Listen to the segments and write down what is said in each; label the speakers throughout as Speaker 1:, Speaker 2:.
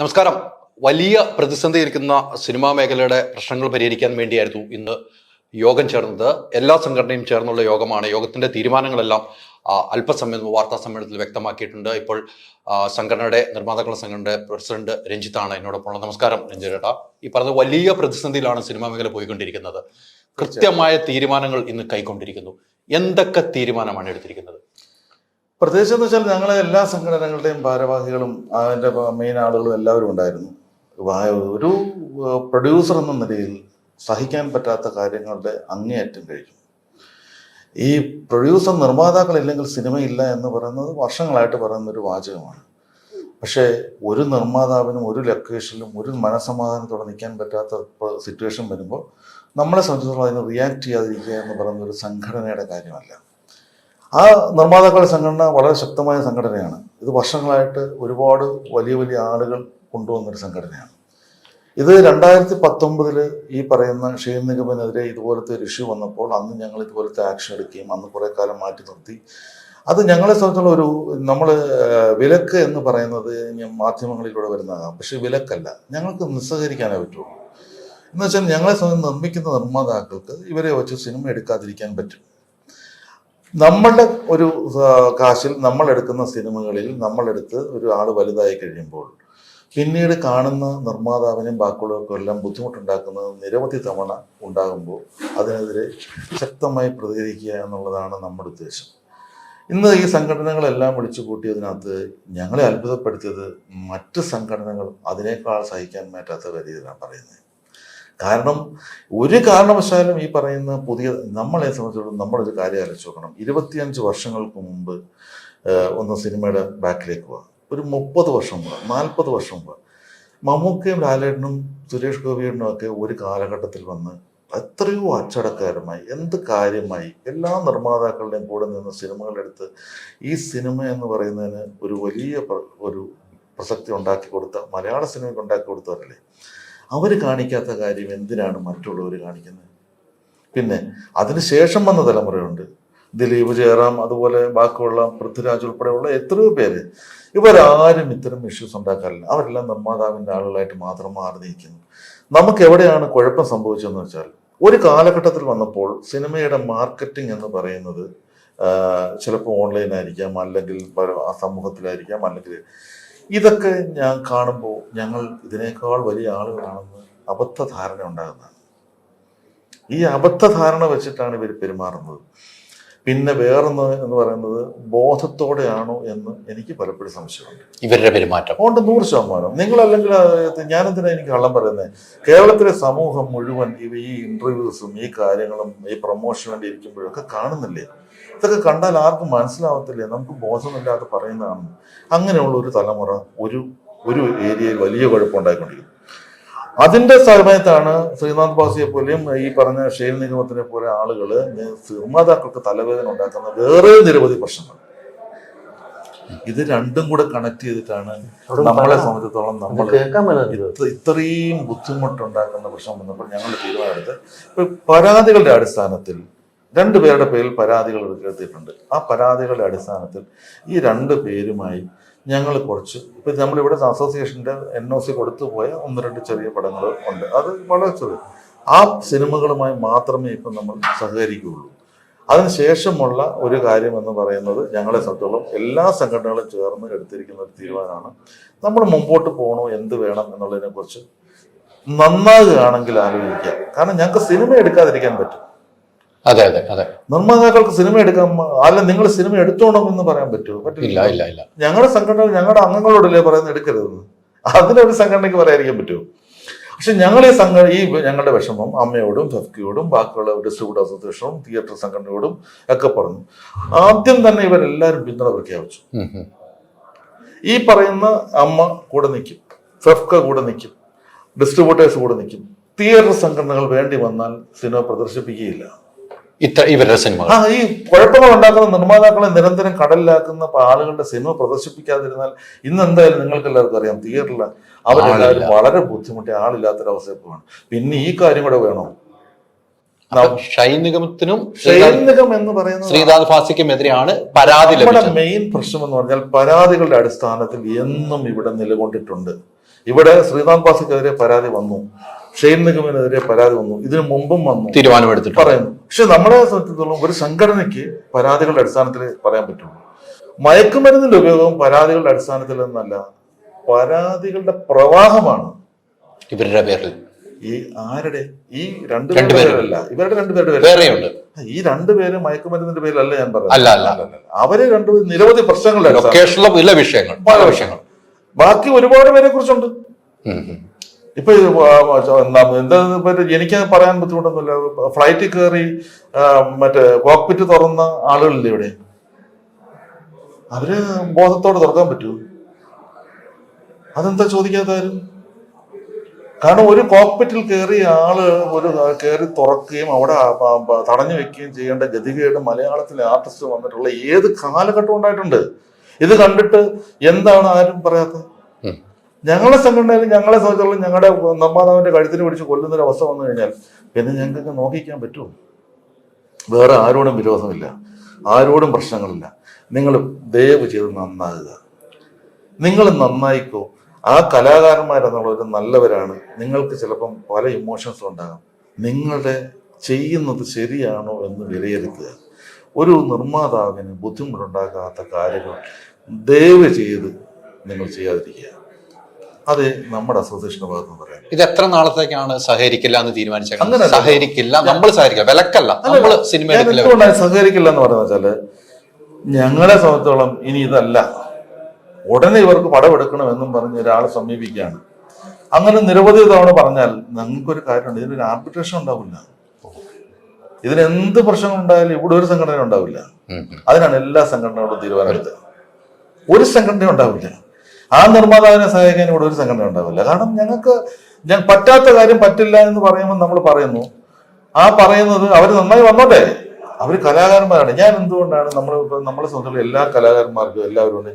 Speaker 1: നമസ്കാരം. വലിയ പ്രതിസന്ധി ഇരിക്കുന്ന സിനിമാ മേഖലയുടെ പ്രശ്നങ്ങൾ പരിഹരിക്കാൻ വേണ്ടിയായിരുന്നു ഇന്ന് യോഗം ചേർന്നത്. എല്ലാ സംഘടനയും ചേർന്നുള്ള യോഗമാണ്. യോഗത്തിന്റെ തീരുമാനങ്ങളെല്ലാം അല്പസമയം വാർത്താ സമ്മേളനത്തിൽ വ്യക്തമാക്കിയിട്ടുണ്ട്. ഇപ്പോൾ സംഘടനയുടെ നിർമ്മാതാക്കളുടെ സംഘടനയുടെ പ്രസിഡന്റ് രഞ്ജിത്താണ് എന്നോടൊപ്പം ഉള്ളത്. നമസ്കാരം രഞ്ജിത്ത് ചേട്ടാ. ഈ പറഞ്ഞ വലിയ പ്രതിസന്ധിയിലാണ് സിനിമാ മേഖല പോയിക്കൊണ്ടിരിക്കുന്നത്. കൃത്യമായ തീരുമാനങ്ങൾ ഇന്ന് കൈക്കൊണ്ടിരിക്കുന്നു. എന്തൊക്കെ തീരുമാനമാണ് എടുത്തിരിക്കുന്നത്?
Speaker 2: പ്രത്യേകിച്ച് എന്ന് വെച്ചാൽ ഞങ്ങളെ എല്ലാ സംഘടനകളുടെയും ഭാരവാഹികളും അതിന്റെ മെയിൻ ആളുകളും എല്ലാവരും ഉണ്ടായിരുന്നു. ഒരു പ്രൊഡ്യൂസർ എന്ന നിലയിൽ സഹിക്കാൻ പറ്റാത്ത കാര്യങ്ങളുടെ അങ്ങേയറ്റം കഴിഞ്ഞു. ഈ പ്രൊഡ്യൂസർ നിർമ്മാതാക്കൾ നിർമ്മാതാക്കളില്ലെങ്കിൽ സിനിമയില്ല എന്ന് പറയുന്നത് വർഷങ്ങളായിട്ട് പറയുന്ന ഒരു വാചകമാണ്. പക്ഷേ ഒരു നിർമ്മാതാവിനും ഒരു ലൊക്കേഷനിലും ഒരു മനസമാധാനത്തോടെ നിൽക്കാൻ പറ്റാത്ത സിറ്റുവേഷൻ വരുമ്പോൾ നമ്മളെ സംബന്ധിച്ചിടത്തോളം അതിന് റിയാക്ട് ചെയ്യാതിരിക്കുക എന്ന് പറയുന്ന ഒരു സംഘടനയുടെ കാര്യമല്ല. ആ നിർമ്മാതാക്കളുടെ സംഘടന വളരെ ശക്തമായ സംഘടനയാണ്. ഇത് വർഷങ്ങളായിട്ട് ഒരുപാട് വലിയ വലിയ ആളുകൾ കൊണ്ടുവന്നൊരു സംഘടനയാണ്. ഇത് രണ്ടായിരത്തി പത്തൊമ്പതിൽ ഈ പറയുന്ന ഷെയ്ൻ നിഗമനെതിരെ ഇതുപോലത്തെ ഒരു ഇഷ്യൂ വന്നപ്പോൾ അന്ന് ഞങ്ങൾ ഇതുപോലത്തെ ആക്ഷൻ എടുക്കുകയും അന്ന് കുറെ കാലം മാറ്റി നിർത്തി. അത് ഞങ്ങളെ സംബന്ധിച്ചുള്ള ഒരു നമ്മൾ വിലക്ക് എന്ന് പറയുന്നത് മാധ്യമങ്ങളിലൂടെ വരുന്നതാകാം. പക്ഷേ വിലക്കല്ല. ഞങ്ങൾക്ക് നിസ്സഹകരിക്കാനേ പറ്റുള്ളൂ. എന്ന് വെച്ചാൽ ഞങ്ങളെ സംബന്ധിച്ച് നിർമ്മിക്കുന്ന നിർമ്മാതാക്കൾക്ക് ഇവരെ വെച്ച് സിനിമ എടുക്കാതിരിക്കാൻ പറ്റും. നമ്മളുടെ ഒരു കാശിൽ നമ്മൾ എടുക്കുന്ന സിനിമകളിൽ നമ്മളെടുത്ത് ഒരു ആൾ വലുതായി കഴിയുമ്പോൾ പിന്നീട് കാണുന്ന നിർമ്മാതാവിനും ബാക്കിയുള്ളവർക്കും എല്ലാം ബുദ്ധിമുട്ടുണ്ടാക്കുന്നത് നിരവധി തവണ ഉണ്ടാകുമ്പോൾ അതിനെതിരെ ശക്തമായി പ്രതികരിക്കുക എന്നുള്ളതാണ് നമ്മുടെ ഉദ്ദേശം. ഇന്ന് ഈ സംഘടനകളെല്ലാം വിളിച്ചു കൂട്ടിയതിനകത്ത് ഞങ്ങളെ അത്ഭുതപ്പെടുത്തിയത് മറ്റ് സംഘടനകൾ അതിനേക്കാൾ സഹിക്കാൻ പറ്റാത്ത രീതിയിലാണ് പറയുന്നത്. കാരണം ഒരു കാരണവശാലും ഈ പറയുന്ന പുതിയ നമ്മളെ സംബന്ധിച്ചിടത്തോളം നമ്മളൊരു കാര്യം ആലോചിച്ച് നോക്കണം. ഇരുപത്തിയഞ്ച് വർഷങ്ങൾക്ക് മുമ്പ് ഒന്ന് സിനിമയുടെ ബാക്കിലേക്ക് പോവാം ഒരു മുപ്പത് വർഷം മുമ്പ് നാൽപ്പത് വർഷം മുമ്പ് മമ്മൂക്കയും ലാലേട്ടനും സുരേഷ് ഗോപിയേട്ടനും ഒക്കെ ഒരു കാലഘട്ടത്തിൽ വന്ന് എത്രയോ അച്ചടക്കാരമായി എന്ത് കാര്യമായി എല്ലാ നിർമ്മാതാക്കളുടെയും കൂടെ നിന്ന് സിനിമകളെടുത്ത് ഈ സിനിമ എന്ന് പറയുന്നതിന് ഒരു വലിയ ഒരു പ്രസക്തി ഉണ്ടാക്കി കൊടുത്ത മലയാള സിനിമയ്ക്ക് ഉണ്ടാക്കി കൊടുത്തവരല്ലേ? അവർ കാണിക്കാത്ത കാര്യം എന്തിനാണ് മറ്റുള്ളവർ കാണിക്കുന്നത്? പിന്നെ അതിനുശേഷം വന്ന തലമുറയുണ്ട്. ദിലീപ് ജയറാം അതുപോലെ ബാക്കിയുള്ള പൃഥ്വിരാജ് ഉൾപ്പെടെയുള്ള എത്രയോ പേര്. ഇവരാരും ഇത്തരം ഇഷ്യൂസ് ഉണ്ടാക്കാറില്ല. അവരെല്ലാം നിർമ്മാതാവിന്റെ ആളുകളായിട്ട് മാത്രം മാറി നിൽക്കുന്നു. നമുക്ക് എവിടെയാണ് കുഴപ്പം സംഭവിച്ചതെന്ന് വെച്ചാൽ ഒരു കാലഘട്ടത്തിൽ വന്നപ്പോൾ സിനിമയുടെ മാർക്കറ്റിംഗ് എന്ന് പറയുന്നത് ചിലപ്പോൾ ഓൺലൈനായിരിക്കാം അല്ലെങ്കിൽ സമൂഹത്തിലായിരിക്കാം അല്ലെങ്കിൽ ഇതൊക്കെ ഞാൻ കാണുമ്പോൾ ഞങ്ങൾ ഇതിനേക്കാൾ വലിയ ആളുകളാണെന്ന് അബദ്ധ ധാരണ ഉണ്ടാകുന്നതാണ്. ഈ അബദ്ധ ധാരണ വെച്ചിട്ടാണ് ഇവർ പെരുമാറുന്നത്. പിന്നെ വേറൊന്ന് എന്ന് പറയുന്നത് ബോധത്തോടെയാണോ എന്ന് എനിക്ക് പലപ്പോഴും സംശയമുണ്ട്.
Speaker 1: ഇവരുടെ പെരുമാറ്റം.
Speaker 2: അതുകൊണ്ട് നൂറ് ശതമാനം. നിങ്ങൾ അല്ലെങ്കിൽ ഞാനെന്തിനാ എനിക്ക് കള്ളം പറയുന്നത് കേരളത്തിലെ സമൂഹം മുഴുവൻ ഈ ഇന്റർവ്യൂസും ഈ കാര്യങ്ങളും ഈ പ്രൊമോഷനും ഇരിക്കുമ്പോഴൊക്കെ കാണുന്നില്ലേ? ഇതൊക്കെ കണ്ടാൽ ആർക്കും മനസ്സിലാവത്തില്ലേ. നമുക്ക് ബോധമില്ലാതെ പറയുന്നതാണ്. അങ്ങനെയുള്ള ഒരു തലമുറ ഒരു ഒരു ഏരിയയിൽ വലിയ കുഴപ്പമുണ്ടായിക്കൊണ്ടിരിക്കുന്നു. അതിന്റെ സമയത്താണ് ശ്രീനാഥ് ബാസിയെ പോലെയും ഈ പറഞ്ഞ ഷെയ്ൽ നിഗമത്തിനെ പോലെ ആളുകൾ നിർമ്മാതാക്കൾക്ക് തലവേദന ഉണ്ടാക്കുന്ന വേറെ നിരവധി പ്രശ്നങ്ങൾ. ഇത് രണ്ടും കൂടെ കണക്ട് ചെയ്തിട്ടാണ് നമ്മളെ സംബന്ധിച്ചിടത്തോളം നമ്മൾ ഇത്രയും ബുദ്ധിമുട്ടുണ്ടാക്കുന്ന പ്രശ്നം വന്നപ്പോൾ ഞങ്ങളുടെ തീരുമാനമെടുത്ത് ഇപ്പൊ പരാതികളുടെ അടിസ്ഥാനത്തിൽ രണ്ടു പേരുടെ പേരിൽ പരാതികൾ എടുത്തിട്ടുണ്ട്. ആ പരാതികളുടെ അടിസ്ഥാനത്തിൽ ഈ രണ്ട് പേരുമായി ഞങ്ങൾ കുറച്ച് ഇപ്പം നമ്മളിവിടെ അസോസിയേഷന്റെ എൻ ഒ സി കൊടുത്തു പോയ ഒന്ന് രണ്ട് ചെറിയ പടങ്ങൾ ഉണ്ട്. അത് വളരെ ചെറിയ. ആ സിനിമകളുമായി മാത്രമേ ഇപ്പം നമ്മൾ സഹകരിക്കുകയുള്ളൂ. അതിനുശേഷമുള്ള ഒരു കാര്യം എന്ന് പറയുന്നത് ഞങ്ങളെ സംബന്ധിച്ചോളം എല്ലാ സംഘടനകളും ചേർന്ന് എടുത്തിരിക്കുന്ന ഒരു തീരുമാനമാണ്. നമ്മൾ മുമ്പോട്ട് പോകണോ എന്ത് വേണം എന്നുള്ളതിനെ കുറിച്ച് നന്നാകുകയാണെങ്കിൽ ആലോചിക്കാം. കാരണം ഞങ്ങൾക്ക് സിനിമ എടുക്കാതിരിക്കാൻ പറ്റും.
Speaker 1: അതെ അതെ അതെ.
Speaker 2: നിർമ്മാതാക്കൾക്ക് സിനിമ എടുക്കാൻ അല്ല നിങ്ങൾ സിനിമ എടുത്തോണം എന്ന് പറയാൻ പറ്റുമോ? പറ്റില്ല.
Speaker 1: ഇല്ല ഇല്ല
Speaker 2: ഞങ്ങളുടെ സംഘടന ഞങ്ങളുടെ അംഗങ്ങളോടല്ലേ പറയുന്നത് എടുക്കരുതെന്ന്. അതിനൊരു സംഘടനയ്ക്ക് പറയാതിരിക്കാൻ പറ്റുമോ? പക്ഷെ ഞങ്ങൾ ഈ സംഘ ഈ ഞങ്ങളുടെ വിഷമം അമ്മയോടും ഫെഫ്കിയോടും ബാക്കിയുള്ള ഡിസ്ട്രിബ്യൂട്ടർ അസോസിയേഷനും തിയേറ്റർ സംഘടനയോടും ഒക്കെ പറഞ്ഞു. ആദ്യം തന്നെ ഇവരെല്ലാവരും പിന്തുണ പ്രഖ്യാപിച്ചു. ഈ പറയുന്ന അമ്മ കൂടെ നിൽക്കും ഫെഫ്ക കൂടെ നിൽക്കും ഡിസ്ട്രിബ്യൂട്ടേഴ്സ് കൂടെ നിൽക്കും തിയേറ്റർ സംഘടനകൾ വേണ്ടി വന്നാൽ സിനിമ പ്രദർശിപ്പിക്കുകയില്ല.
Speaker 1: ഇത്ര ഇവരുടെ സിനിമ
Speaker 2: ആ ഈ കുഴപ്പങ്ങൾ ഉണ്ടാക്കുന്ന നിർമ്മാതാക്കളെ നിരന്തരം കടലിലാക്കുന്ന ആളുകളുടെ സിനിമ പ്രദർശിപ്പിക്കാതിരുന്നാൽ ഇന്ന് എന്തായാലും നിങ്ങൾക്ക് എല്ലാവർക്കും അറിയാം തിയേറ്ററിൽ അവരെല്ലാവരും. വളരെ ബുദ്ധിമുട്ടി ആളില്ലാത്തൊരവസ്ഥയിൽ പോവാണ് പിന്നെ ഈ കാര്യം കൂടെ വേണോ?
Speaker 1: അപ്പൊ ഷൈൻ നിഗമത്തിനും
Speaker 2: ഷൈനികം എന്ന് പറയുന്നത്
Speaker 1: ശ്രീനാഥ് ഫാസിക്കുമെതിരെയാണ് പരാതി
Speaker 2: നമ്മുടെ മെയിൻ പ്രശ്നം എന്ന് പറഞ്ഞാൽ പരാതികളുടെ അടിസ്ഥാനത്തിൽ എന്നും ഇവിടെ നിലകൊണ്ടിട്ടുണ്ട്. ഇവിടെ ശ്രീനാഥ് ഫാസിക്കെതിരെ പരാതി വന്നു. ഷെയ്ൻ നിഗമിനെതിരെ പരാതി വന്നു. ഇതിനു മുമ്പും വന്നു.
Speaker 1: തീരുമാനമെടുത്തു
Speaker 2: പറയുന്നു. പക്ഷെ നമ്മളെ സംബന്ധിച്ചിടത്തോളം ഒരു സംഘടനയ്ക്ക് പരാതികളുടെ അടിസ്ഥാനത്തിൽ പറയാൻ പറ്റുള്ളൂ. മയക്കുമരുന്നിന്റെ ഉപയോഗം പരാതികളുടെ അടിസ്ഥാനത്തിൽ എന്നല്ല പരാതികളുടെ പ്രവാഹമാണ്.
Speaker 1: ഇവരുടെ പേരിൽ.
Speaker 2: ഈ ആരുടെ? ഈ രണ്ടു. പേരല്ല. ഇവരുടെ രണ്ടുപേരുടെ പേര്.
Speaker 1: വേറെയുണ്ട്.
Speaker 2: ഈ രണ്ടുപേരും മയക്കുമരുന്നിന്റെ പേരിലല്ല ഞാൻ പറയുന്നത്
Speaker 1: അല്ല, അല്ല.
Speaker 2: അവർ രണ്ടുപേരും നിരവധി
Speaker 1: ലൊക്കേഷനിലെ വിഷയങ്ങൾ. പല വിഷയങ്ങൾ.
Speaker 2: ബാക്കി ഒരുപാട് പേരെ കുറിച്ചുണ്ട്. ഇപ്പൊ എന്താ എനിക്ക് പറയാൻ ബുദ്ധിമുട്ടൊന്നുമില്ല. ഫ്ലൈറ്റിൽ കയറി മറ്റേ കോക്പിറ്റ് തുറന്ന ആളുകളില്ല ഇവിടെ? അവർ ബോധത്തോടെ തുറക്കാൻ പറ്റൂ. അതെന്താ ചോദിക്കാത്താരും കാരണം ഒരു കോക്പിറ്റിൽ കയറി ആൾ ഒരു കയറി തുറക്കുകയും അവിടെ തടഞ്ഞു വെക്കുകയും ചെയ്യേണ്ട ഗതികേട് മലയാളത്തിലെ ആർട്ടിസ്റ്റ് വന്നിട്ടുള്ള ഏത് കാലഘട്ടം ഉണ്ടായിട്ടുണ്ട്? ഇത് കണ്ടിട്ട് എന്താണ് ആരും പറയാത്തത്. ഞങ്ങളെ സംഘടനയിൽ ഞങ്ങളെ സംബന്ധിച്ചോളം ഞങ്ങളുടെ നമ്മാതാവിന്റെ കഴുത്തിന് പിടിച്ച് കൊല്ലുന്ന ഒരു അവസ്ഥ വന്നു കഴിഞ്ഞാൽ പിന്നെ ഞങ്ങൾക്ക് നോക്കിക്കാൻ പറ്റുമോ? വേറെ ആരോടും വിരോധമില്ല. ആരോടും പ്രശ്നങ്ങളില്ല. നിങ്ങൾ ദയവ് ചെയ്ത് നന്നാകുക. നിങ്ങൾ നന്നായിക്കോ. ആ കലാകാരന്മാരെന്നുള്ളവർ നല്ലവരാണ്. നിങ്ങൾക്ക് ചിലപ്പം പല ഇമോഷൻസും ഉണ്ടാകും. നിങ്ങളുടെ ചെയ്യുന്നത് ശരിയാണോ എന്ന് വിലയിരുത്തുക. ഒരു നിർമ്മാതാവിന് ബുദ്ധിമുട്ടുണ്ടാകാത്ത കാര്യങ്ങൾ ദയവ് ചെയ്ത് നിങ്ങൾ ചെയ്യാതിരിക്കുക. അത് നമ്മുടെ അസോസിയേഷന്റെ ഭാഗത്ത് നിന്ന് പറയാം.
Speaker 1: ഇത് എത്ര നാളത്തേക്കാണ് സഹകരിക്കില്ല എന്ന്
Speaker 2: തീരുമാനിച്ചത്.
Speaker 1: സഹകരിക്കില്ല നമ്മൾ സഹകരിക്കില്ല. വിലക്കല്ല. നമ്മൾ സിനിമ
Speaker 2: എന്തുകൊണ്ടാണ് സഹകരിക്കില്ല എന്ന് പറയുന്നത് വെച്ചാൽ ഞങ്ങളെ സംബന്ധിച്ചോളം ഇനി ഇതല്ല. ഉടനെ ഇവർക്ക് പടമെടുക്കണമെന്നും പറഞ്ഞ് ഒരാളെ സമീപിക്കുകയാണ്. അങ്ങനെ നിരവധി തവണ പറഞ്ഞാൽ ഞങ്ങൾക്കൊരു കാര്യമുണ്ട്. ഇതിനൊരു ആർബിട്രേഷൻ ഉണ്ടാവില്ല. ഇതിന് എന്ത് പ്രശ്നം ഉണ്ടായാലും ഇവിടെ ഒരു സംഘടന ഉണ്ടാവില്ല. അതിനാണ് എല്ലാ സംഘടനകളും തീരുമാനമെടുത്തത് ഒരു സംഘടന ഉണ്ടാവില്ല. ആ നിർമ്മാതാവിനെ സഹായിക്കാൻ ഇവിടെ ഒരു സംഘടന ഉണ്ടാവില്ല. കാരണം ഞങ്ങൾക്ക് ഞാൻ പറ്റാത്ത കാര്യം പറ്റില്ല എന്ന് പറയുമ്പോൾ നമ്മൾ പറയുന്നു. ആ പറയുന്നത് അവർ നന്നായി വന്നോട്ടെ. അവർ കലാകാരന്മാരാണ്. ഞാൻ എന്തുകൊണ്ടാണ് നമ്മൾ നമ്മളെ സംബന്ധിച്ചുള്ള എല്ലാ കലാകാരന്മാർക്കും എല്ലാവരും ഉണ്ട്.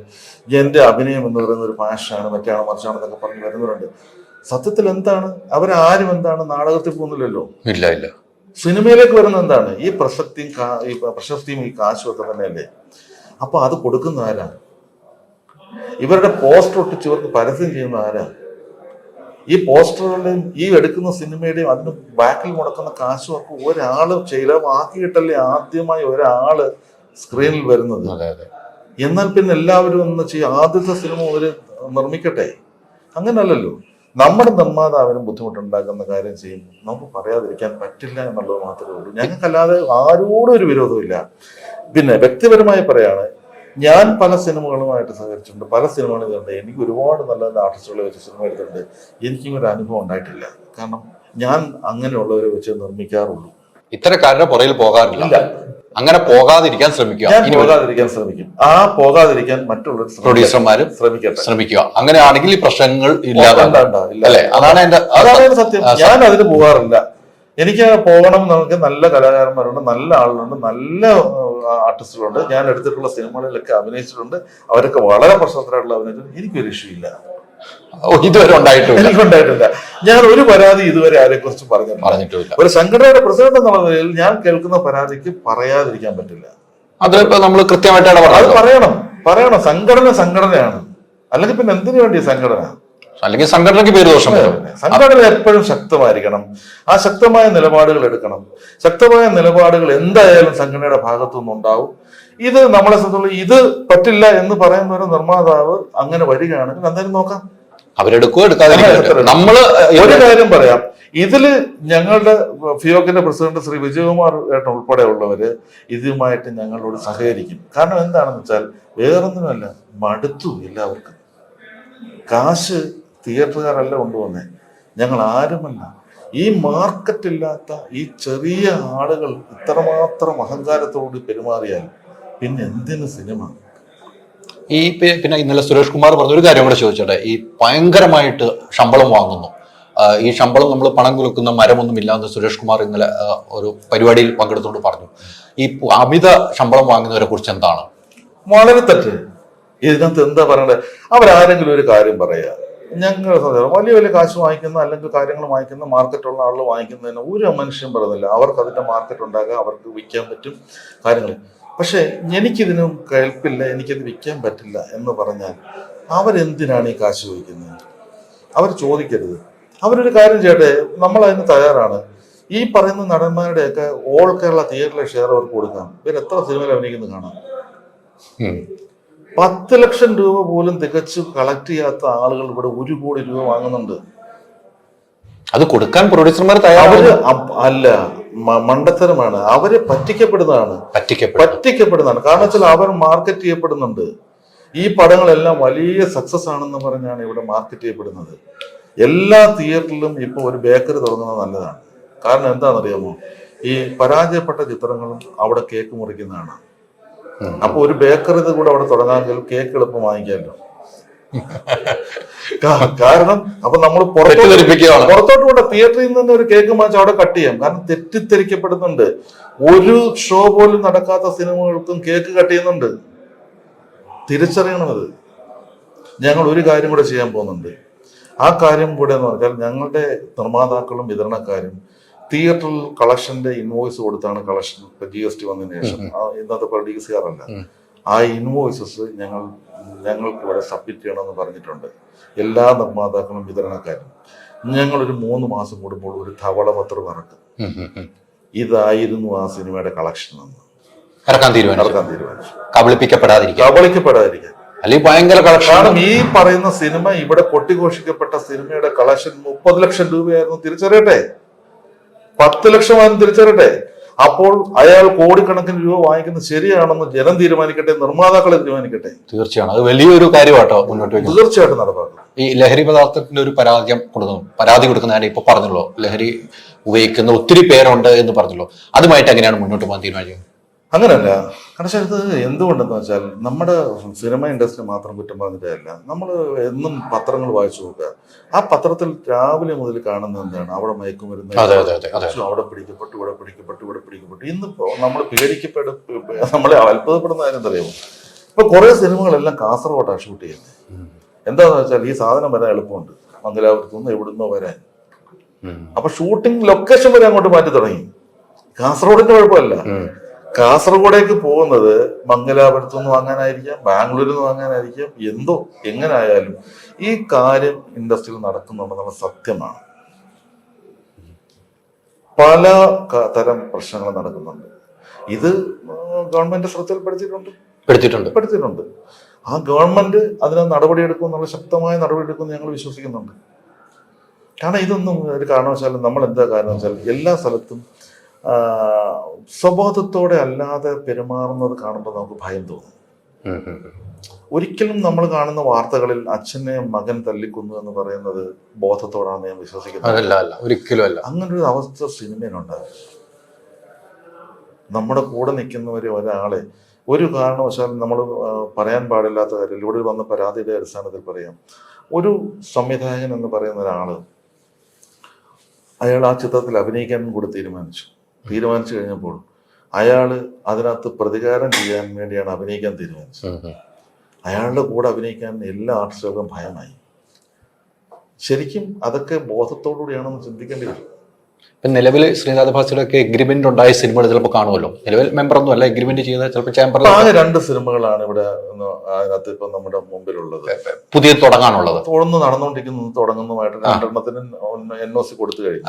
Speaker 2: എന്റെ അഭിനയം എന്ന് പറയുന്ന ഒരു പാഷനാണ് മറ്റാണ് മറിച്ചാണ് എന്നൊക്കെ പറഞ്ഞ് വരുന്നവരുണ്ട്. സത്യത്തിൽ എന്താണ്? അവരാരും എന്താണ് നാടകത്തിൽ പോകുന്നില്ലല്ലോ.
Speaker 1: ഇല്ല ഇല്ല.
Speaker 2: സിനിമയിലേക്ക് വരുന്ന എന്താണ്? ഈ പ്രസക്തിയും ഈ പ്രശസ്തിയും ഈ കാശും ഒക്കെ തന്നെയല്ലേ? അപ്പൊ അത് കൊടുക്കുന്ന ആരാ? ഇവരുടെ പോസ്റ്റർ ഒട്ടിച്ച് ഇവർക്ക് പരസ്യം ചെയ്യുന്ന ആരാ? ഈ പോസ്റ്ററുകളുടെയും ഈ എടുക്കുന്ന സിനിമയുടെയും അതിന് ബാക്കിൽ മുടക്കുന്ന കാശും ഒക്കെ ഒരാൾ ചിലവാക്കിയിട്ടല്ലേ ആദ്യമായി ഒരാൾ സ്ക്രീനിൽ വരുന്നത്. എന്നാൽ പിന്നെ എല്ലാവരും ഒന്ന് ചെയ്യും ആദ്യത്തെ സിനിമ മുതൽ നിർമ്മിക്കട്ടെ. അങ്ങനല്ലല്ലോ. നമ്മുടെ നിർമ്മാതാവിനും ബുദ്ധിമുട്ടുണ്ടാക്കുന്ന കാര്യം ചെയ്യും. നമുക്ക് പറയാതിരിക്കാൻ പറ്റില്ല എന്നുള്ളത് മാത്രമേ ഉള്ളൂ. ഞങ്ങൾക്കല്ലാതെ ആരോടും ഒരു വിരോധമില്ല പിന്നെ വ്യക്തിപരമായി പറയാണ് ഞാൻ പല സിനിമകളുമായിട്ട് സഹകരിച്ചിട്ടുണ്ട്. പല സിനിമകളും കണ്ട് എനിക്ക് ഒരുപാട് നല്ല നല്ല ആർട്ടിസ്റ്റുകളെ വെച്ച് സിനിമ എടുത്തിട്ടുണ്ട് എനിക്കും ഒരു അനുഭവം ഉണ്ടായിട്ടില്ല. കാരണം ഞാൻ അങ്ങനെയുള്ളവരെ വെച്ച് നിർമ്മിക്കാറുള്ളൂ.
Speaker 1: ഇത്തരക്കാരുടെ പുറകിൽ പോകാറില്ല. അങ്ങനെ പോകാതിരിക്കാൻ ശ്രമിക്കുക.
Speaker 2: ഞാൻ പോകാതിരിക്കാൻ ശ്രമിക്കും. ആ പോകാതിരിക്കാൻ ശ്രമിക്കട്ടെ.
Speaker 1: പ്രൊഡ്യൂസർമാരും
Speaker 2: ശ്രമിക്കട്ടെ.
Speaker 1: ശ്രമിക്കുക. അങ്ങനെയാണെങ്കിൽ ഈ പ്രശ്നങ്ങൾ
Speaker 2: ഇല്ല,
Speaker 1: ഇല്ലാതാകും
Speaker 2: ഇല്ല, ഇല്ല.
Speaker 1: അല്ലെ? അതാണ് എന്റെ
Speaker 2: അതാണ് സത്യം. ഞാൻ അതിന് പോകാറില്ല. എനിക്ക് പോകണം നമുക്ക് നല്ല കലാകാരന്മാരുണ്ട് നല്ല ആളുകളുണ്ട് നല്ല ആർട്ടിസ്റ്റുകളുണ്ട് ഞാൻ എടുത്തിട്ടുള്ള സിനിമകളിലൊക്കെ അഭിനയിച്ചിട്ടുണ്ട്. അവരൊക്കെ വളരെ പ്രശസ്തരായിട്ടുള്ള അഭിനയിച്ചിട്ടുണ്ട്. എനിക്കൊരു ഇഷ്യൂ ഇല്ല.
Speaker 1: ഇതുവരെ ഉണ്ടായിട്ടില്ല.
Speaker 2: എനിക്കുണ്ടായിട്ടില്ല. ഞാൻ ഒരു പരാതി ഇതുവരെ ആരെ കുറിച്ച് പറഞ്ഞിട്ടില്ല. ഒരു സംഘടനയുടെ പ്രസിഡന്റ് എന്നുള്ള നിലയിൽ ഞാൻ കേൾക്കുന്ന പരാതിക്ക് പറയാതിരിക്കാൻ പറ്റില്ല.
Speaker 1: അതിപ്പോ നമ്മൾ കൃത്യമായിട്ടാണ്
Speaker 2: അത് പറയണം. പറയണം. സംഘടന സംഘടനയാണ്. അല്ലെങ്കിൽ പിന്നെ എന്തിനു വേണ്ടി സംഘടന?
Speaker 1: അല്ലെങ്കിൽ സംഘടനയ്ക്ക് പേര് ദോഷം
Speaker 2: സംഘടന എപ്പോഴും ശക്തമായിരിക്കണം. ആ ശക്തമായ നിലപാടുകൾ എടുക്കണം. ശക്തമായ നിലപാടുകൾ എന്തായാലും സംഘടനയുടെ ഭാഗത്തു നിന്നുണ്ടാവും. ഇത് നമ്മളെ സംബന്ധിച്ചുള്ള ഇത് പറ്റില്ല എന്ന് പറയുന്ന ഒരു നിർമ്മാതാവ് അങ്ങനെ വരികയാണെങ്കിൽ എന്തായാലും നോക്കാം.
Speaker 1: അവരെടുക്കുക എടുക്കാതെ നമ്മൾ
Speaker 2: ഒരു കാര്യം പറയാം. ഇതിൽ ഞങ്ങളുടെ ഫിയോക്കിന്റെ പ്രസിഡന്റ് ശ്രീ വിജയകുമാർ ഏട്ടൻ ഉൾപ്പെടെ ഉള്ളവര് ഇതുമായിട്ട് ഞങ്ങളോട് സഹകരിക്കും. കാരണം എന്താണെന്ന് വെച്ചാൽ വേറൊന്നുമല്ല മടുത്തു എല്ലാവർക്കും. കാശ് തിയേറ്ററുകാരല്ല കൊണ്ടുവന്നേ? ഞങ്ങൾ ആരുമല്ല ഈ മാർക്കറ്റ് ഇല്ലാത്ത ഈ ചെറിയ ആളുകൾ ഇത്രമാത്രം അഹങ്കാരത്തോട് പെരുമാറിയാൽ പിന്നെ എന്തിന് സിനിമ?
Speaker 1: ഈ പിന്നെ ഇന്നലെ സുരേഷ് കുമാർ പറഞ്ഞ ഒരു കാര്യം കൂടെ ചോദിച്ചോട്ടെ. ഈ ഭയങ്കരമായിട്ട് ശമ്പളം വാങ്ങുന്നു. ഈ ശമ്പളം നമ്മൾ പണം കുലുക്കുന്ന മരമൊന്നും ഇല്ലാന്ന് സുരേഷ് കുമാർ ഇന്നലെ ഒരു പരിപാടിയിൽ പങ്കെടുത്തുകൊണ്ട് പറഞ്ഞു. ഈ അമിത ശമ്പളം വാങ്ങുന്നവരെ കുറിച്ച് എന്താണ്?
Speaker 2: വളരെ തെറ്റ്. ഇതിനകത്ത് എന്താ പറയണ്ടത് അവരാരെങ്കിലും ഒരു കാര്യം പറയുക ഞങ്ങൾ വലിയ വലിയ കാശ് വാങ്ങിക്കുന്ന അല്ലെങ്കിൽ കാര്യങ്ങൾ വാങ്ങിക്കുന്ന മാർക്കറ്റുള്ള ആളുകൾ വാങ്ങിക്കുന്നതിന് ഒരു മനുഷ്യൻ പറയുന്നില്ല അവർക്ക് അതിന്റെ മാർക്കറ്റ് ഉണ്ടാകാം അവർക്ക് വിൽക്കാൻ പറ്റും കാര്യങ്ങൾ. പക്ഷേ എനിക്കിതിന് കേൾപ്പില്ല എനിക്കിത് വിൽക്കാൻ പറ്റില്ല എന്ന് പറഞ്ഞാൽ അവരെന്തിനാണ് ഈ കാശ് ചോദിക്കുന്നത്? അവർ ചോദിക്കരുത്. അവരൊരു കാര്യം ചെയ്യട്ടെ നമ്മൾ അതിന് തയ്യാറാണ്. ഈ പറയുന്ന നടന്മാരുടെയൊക്കെ ഓൾ കേരള തിയേറ്ററിലെ ഷെയർ അവർക്ക് കൊടുക്കാം. ഇവർ എത്ര സിനിമയിൽ അഭിനയിക്കുന്നത് കാണാം. പത്ത് ലക്ഷം രൂപ പോലും തികച്ചു കളക്ട് ചെയ്യാത്ത ആളുകൾ ഇവിടെ ഒരു കോടി രൂപ വാങ്ങുന്നുണ്ട്.
Speaker 1: അത് കൊടുക്കാൻ പ്രൊഡ്യൂസർമാർ
Speaker 2: അവർ അല്ല മണ്ടത്തരമാണ്. അവർ പറ്റിക്കപ്പെടുന്നതാണ്. പറ്റിക്കപ്പെടുന്നതാണ്. കാരണം വെച്ചാൽ അവർ മാർക്കറ്റ് ചെയ്യപ്പെടുന്നുണ്ട്. ഈ പടങ്ങളെല്ലാം വലിയ സക്സസ് ആണെന്ന് പറഞ്ഞാണ് ഇവിടെ മാർക്കറ്റ് ചെയ്യപ്പെടുന്നത്. എല്ലാ തിയേറ്ററിലും ഇപ്പൊ ഒരു ബേക്കറി തുടങ്ങുന്നത് നല്ലതാണ്. കാരണം എന്താണെന്നറിയാമോ? ഈ പരാജയപ്പെട്ട ചിത്രങ്ങളും അവിടെ കേക്ക് മുറിക്കുന്നതാണ്. അപ്പൊ ഒരു ബേക്കറി കൂടെ അവിടെ തുടങ്ങാമെങ്കിൽ കേക്ക് എളുപ്പം വാങ്ങിക്കാമല്ലോ. കാരണം അപ്പൊ നമ്മൾ
Speaker 1: തെറ്റിദ്ധരിപ്പിക്കുകയാണ്.
Speaker 2: പുറത്തോട്ട് കൂടെ തിയേറ്ററിൽ നിന്ന് ഒരു കേക്ക് മാച്ച് അവിടെ കട്ട് ചെയ്യാം. കാരണം തെറ്റിദ്ധരിക്കപ്പെടുന്നുണ്ട്. ഒരു ഷോ പോലും നടക്കാത്ത സിനിമകൾക്കും കേക്ക് കട്ട് ചെയ്യുന്നുണ്ട്. തിരിച്ചറിയണമത്. ഞങ്ങൾ ഒരു കാര്യം കൂടെ ചെയ്യാൻ പോകുന്നുണ്ട്. ആ കാര്യം കൂടെ എന്ന് പറഞ്ഞാൽ ഞങ്ങളുടെ നിർമ്മാതാക്കളും വിതരണക്കാരും തിയേറ്ററിൽ കളക്ഷന്റെ ഇൻവോയ്സ് കൊടുത്താണ് കളക്ഷൻ ജി എസ് ടി വന്നതിന് ശേഷം. ഇന്നത്തെ ഡി
Speaker 1: സി ആർ അല്ല.
Speaker 2: ആ ഇൻവോയ്സസ് ഞങ്ങൾ ഞങ്ങൾക്ക് ഇവിടെ സബ്മിറ്റ് ചെയ്യണമെന്ന് പറഞ്ഞിട്ടുണ്ട്. എല്ലാ നിർമ്മാതാക്കളും വിതരണക്കാരും. ഞങ്ങളൊരു മൂന്ന് മാസം കൂടുമ്പോൾ ഒരു ധവളപത്രം ഇറക്കും. ഇതായിരുന്നു ആ സിനിമയുടെ കളക്ഷൻ എന്ന്.
Speaker 1: ഇറക്കാൻ തീരുമാനിച്ചു.
Speaker 2: ഇറക്കാൻ തീരുമാനിച്ചു.
Speaker 1: കബളിപ്പിക്കപ്പെടാതിരിക്കാൻ.
Speaker 2: കബളിക്കപ്പെടാതിരിക്കാൻ.
Speaker 1: അല്ലെങ്കിൽ ഭയങ്കര കളക്ഷൻ
Speaker 2: കാരണം ഈ പറയുന്ന സിനിമ ഇവിടെ കൊട്ടിഘോഷിക്കപ്പെട്ട സിനിമയുടെ കളക്ഷൻ മുപ്പത് ലക്ഷം രൂപയായിരുന്നു തിരിച്ചറിയട്ടെ. പത്ത് ലക്ഷമായിരുന്നു തിരിച്ചറിയട്ടെ. അപ്പോൾ അയാൾ കോടിക്കണക്കിന് രൂപ വാങ്ങിക്കുന്നത് ശരിയാണെന്ന് ജനം തീരുമാനിക്കട്ടെ നിർമ്മാതാക്കളെ തീരുമാനിക്കട്ടെ.
Speaker 1: തീർച്ചയാണ്. അത് വലിയൊരു കാര്യമാട്ടോ മുന്നോട്ട് വെക്കുന്നത്.
Speaker 2: തീർച്ചയായിട്ടും നടപ്പാക്കണം
Speaker 1: ഈ ലഹരി പദാർത്ഥത്തിന്റെ ഒരു പരാജയം കൊടുക്കുന്നു. പരാതി കൊടുക്കുന്ന കാര്യം ഇപ്പൊ പറഞ്ഞല്ലോ. ലഹരി ഉപയോഗിക്കുന്ന ഒത്തിരി പേരുണ്ട് എന്ന് പറഞ്ഞല്ലോ. അതുമായിട്ട് എങ്ങനെയാണ് മുന്നോട്ട് പോകാൻ തീരുമാനിക്കുന്നത്?
Speaker 2: അങ്ങനല്ല. ഇത് എന്തുകൊണ്ടെന്ന് വെച്ചാൽ നമ്മുടെ സിനിമ ഇൻഡസ്ട്രി മാത്രം കുറ്റം പറഞ്ഞിട്ടല്ല നമ്മൾ എന്നും പത്രങ്ങൾ വായിച്ചു നോക്കുക. ആ പത്രത്തിൽ രാവിലെ മുതൽ കാണുന്നത് എന്താണ്? അവിടെ മയക്കുമരുന്ന് പക്ഷെ അവിടെ പിടിക്കപ്പെട്ടു ഇവിടെ പിടിക്കപ്പെട്ടു ഇവിടെ പിടിക്കപ്പെട്ടു. ഇന്നിപ്പോ നമ്മൾ പേടിക്കപ്പെടു നമ്മളെ അത്ഭുതപ്പെടുന്ന കാര്യം എന്തറിയാമോ? ഇപ്പൊ കുറെ സിനിമകളെല്ലാം കാസർഗോഡാണ് ഷൂട്ട് ചെയ്യുന്നത് എന്താണെന്ന് വെച്ചാൽ ഈ സാധനം വരാൻ എളുപ്പമുണ്ട്. മംഗലാപുരത്ത് നിന്ന് എവിടുന്നോ വരാൻ. അപ്പൊ ഷൂട്ടിംഗ് ലൊക്കേഷൻ വരെ അങ്ങോട്ട് മാറ്റി തുടങ്ങി. കാസർഗോഡിന്റെ കുഴപ്പമല്ല. കാസർഗോഡേക്ക് പോകുന്നത് മംഗലാപുരത്ത് നിന്ന് വാങ്ങാനായിരിക്കാം ബാംഗ്ലൂരിൽ നിന്ന് വാങ്ങാനായിരിക്കാം എന്തോ എങ്ങനായാലും ഈ കാര്യം ഇൻഡസ്ട്രിയിൽ നടക്കുന്നുണ്ടെന്നുള്ള സത്യമാണ്. പല തരം പ്രശ്നങ്ങൾ നടക്കുന്നുണ്ട്. ഇത് ഗവൺമെന്റ് ശ്രദ്ധയിൽ
Speaker 1: പഠിച്ചിട്ടുണ്ട്
Speaker 2: പഠിച്ചിട്ടുണ്ട് പഠിച്ചിട്ടുണ്ട് ആ ഗവൺമെന്റ് അതിന് നടപടിയെടുക്കുമെന്നുള്ള ശക്തമായ നടപടിയെടുക്കുമെന്ന് ഞങ്ങൾ വിശ്വസിക്കുന്നുണ്ട്. കാരണം ഇതൊന്നും ഒരു കാരണവശാലും നമ്മൾ എന്താ കാരണം വെച്ചാൽ എല്ലാ സ്ഥലത്തും സ്വബോധത്തോടെ അല്ലാതെ പെരുമാറുന്നത് കാണുമ്പോൾ നമുക്ക് ഭയം തോന്നും. ഒരിക്കലും നമ്മൾ കാണുന്ന വാർത്തകളിൽ അച്ഛനെ മകൻ തല്ലിക്കുന്നു എന്ന് പറയുന്നത് ബോധത്തോടാണ് ഞാൻ വിശ്വസിക്കുന്നത്
Speaker 1: ഒരിക്കലും
Speaker 2: അങ്ങനെ ഒരു അവസ്ഥ സിനിമയിലുണ്ടായിരുന്നു നമ്മുടെ കൂടെ നിൽക്കുന്നവരെ ഒരാളെ ഒരു കാരണവശാലും നമ്മൾ പറയാൻ പാടില്ലാത്ത കാര്യം ഇവിടെ വന്ന പരാതിയുടെ അടിസ്ഥാനത്തിൽ പറയാം. ഒരു സംവിധായകൻ എന്ന് പറയുന്ന ഒരാൾ അയാൾ ആ ചിത്രത്തിൽ അഭിനയിക്കാൻ കൂടി തീരുമാനിച്ചു. തീരുമാനിച്ചു കഴിഞ്ഞപ്പോൾ അയാൾ അതിനകത്ത് പ്രതികാരം ചെയ്യാൻ വേണ്ടിയാണ് അഭിനയിക്കാൻ തീരുമാനിച്ചത്. അയാളുടെ കൂടെ അഭിനയിക്കാൻ എല്ലാ ആർട്ടിസ്റ്റുകൾക്കും ഭയമായി. ശരിക്കും അതൊക്കെ ബോധത്തോടുകൂടിയാണെന്ന് ചിന്തിക്കേണ്ടി വരും.
Speaker 1: ഇപ്പൊ നിലവിൽ ശ്രീനാഥ ഭാസിയുടെ ഒക്കെ എഗ്രിമെന്റ് ഉണ്ടായ സിനിമകൾ ചിലപ്പോൾ കാണുമല്ലോ. നിലവിൽ മെമ്പർ ഒന്നും അല്ല എഗ്രിമെന്റ് ചെയ്ത ചിലപ്പോൾ
Speaker 2: ഇപ്പൊ രണ്ട് സിനിമകളാണ് ഇവിടെ അതിനകത്ത് ഇപ്പൊ നമ്മുടെ മുമ്പിലുള്ളത്.
Speaker 1: പുതിയ തുടങ്ങാനുള്ളത്.
Speaker 2: തുടർന്ന് നടന്നുകൊണ്ടിരിക്കുന്നു തുടങ്ങുന്നതുമായിട്ട് രണ്ടെണ്ണത്തിന് എൻ ഒ സി കൊടുത്തു കഴിഞ്ഞു.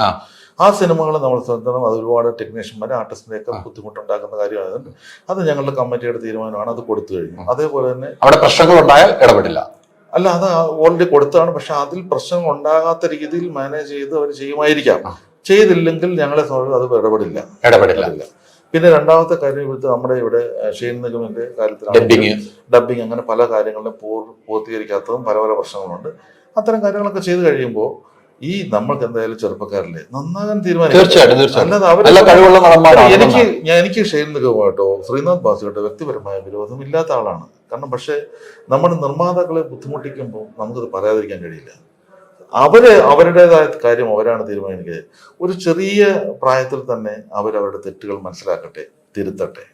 Speaker 1: ആ.
Speaker 2: സിനിമകൾ നമ്മൾ ശ്രദ്ധിക്കണം അത് ഒരുപാട് ടെക്നീഷ്യന്മാർ ആർട്ടിസ്റ്റിനെയൊക്കെ ബുദ്ധിമുട്ടുണ്ടാക്കുന്ന കാര്യമാണ്. അത് ഞങ്ങളുടെ കമ്മിറ്റിയുടെ തീരുമാനമാണ് അത് കൊടുത്തു കഴിഞ്ഞു. അതേപോലെ തന്നെ
Speaker 1: അവിടെ പ്രശ്നങ്ങൾ ഉണ്ടായാൽ ഇടപെടില്ല.
Speaker 2: അല്ല അത് ഓൾറെഡി കൊടുത്താണ് പക്ഷെ അതിൽ പ്രശ്നം ഉണ്ടാകാത്ത രീതിയിൽ മാനേജ് ചെയ്ത് അവർ ചെയ്യുമായിരിക്കാം. ചെയ്തില്ലെങ്കിൽ ഞങ്ങളെ സംബന്ധിച്ച് അത് ഇടപെടില്ല.
Speaker 1: ഇടപെടില്ല.
Speaker 2: പിന്നെ രണ്ടാമത്തെ കാര്യം ഇവിടുത്തെ നമ്മുടെ ഇവിടെ ഷെയ്ൻ നിഗമിന്റെ കാര്യത്തിലാണ്
Speaker 1: ഡബിങ്
Speaker 2: ഡബിങ് അങ്ങനെ പല കാര്യങ്ങളിലും പൂർ പൂർത്തീകരിക്കാത്തതും പല പല പ്രശ്നങ്ങളുണ്ട്. അത്തരം കാര്യങ്ങളൊക്കെ ചെയ്തു കഴിയുമ്പോൾ ഈ നമ്മൾക്ക് എന്തായാലും ചെറുപ്പക്കാരില്ലേ? നന്നാകാൻ തീരുമാനിക്കും. എനിക്ക് ഞാൻ എനിക്ക് ഷെയ്ൻ നിഗമായിട്ടോ ശ്രീനാഥ് ബാസിയോട്ടോ വ്യക്തിപരമായ വിരോധം ഇല്ലാത്ത ആളാണ്. കാരണം പക്ഷേ നമ്മുടെ നിർമ്മാതാക്കളെ ബുദ്ധിമുട്ടിക്കുമ്പോൾ നമുക്കത് പറയാതിരിക്കാൻ കഴിയില്ല. അവർ അവരുടേതായ കാര്യം അവരാണ് തീരുമാനിക്കുന്നത്. ഒരു ചെറിയ പ്രായത്തിൽ തന്നെ അവരവരുടെ തെറ്റുകൾ മനസ്സിലാക്കട്ടെ തിരുത്തട്ടെ.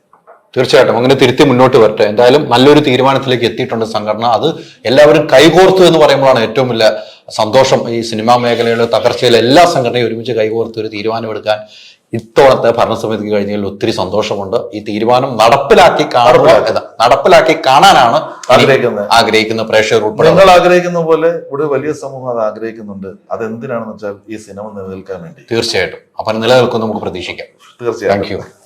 Speaker 1: തീർച്ചയായിട്ടും. അങ്ങനെ തിരുത്തി മുന്നോട്ട് വരട്ടെ. എന്തായാലും നല്ലൊരു തീരുമാനത്തിലേക്ക് എത്തിയിട്ടുണ്ട് സംഘടന. അത് എല്ലാവരും കൈകോർത്തു എന്ന് പറയുമ്പോഴാണ് ഏറ്റവും വലിയ സന്തോഷം ഈ സിനിമാ മേഖലയുടെ തകർച്ചയിൽ എല്ലാ സംഘടനയും ഒരുമിച്ച് കൈകോർത്ത് ഒരു തീരുമാനമെടുക്കാൻ ഇത്തവണത്തെ ഭരണസമിതിക്ക് കഴിഞ്ഞതിൽ ഒത്തിരി സന്തോഷമുണ്ട്. ഈ തീരുമാനം നടപ്പിലാക്കി കാണുക
Speaker 2: നടപ്പിലാക്കി.
Speaker 1: കാണാനാണ്
Speaker 2: ആഗ്രഹിക്കുന്നത്.
Speaker 1: ആഗ്രഹിക്കുന്ന പ്രേക്ഷകർ ഉൾപ്പെടെ.
Speaker 2: നിങ്ങൾ ആഗ്രഹിക്കുന്ന പോലെ ഇവിടെ വലിയ സമൂഹം അത് ആഗ്രഹിക്കുന്നുണ്ട്. അതെന്തിനാണെന്ന് വെച്ചാൽ ഈ സിനിമ നിലനിൽക്കാൻ വേണ്ടി.
Speaker 1: തീർച്ചയായിട്ടും. അപ്പം നിലനിൽക്കും നമുക്ക് പ്രതീക്ഷിക്കാം.
Speaker 2: തീർച്ചയായും
Speaker 1: താങ്ക്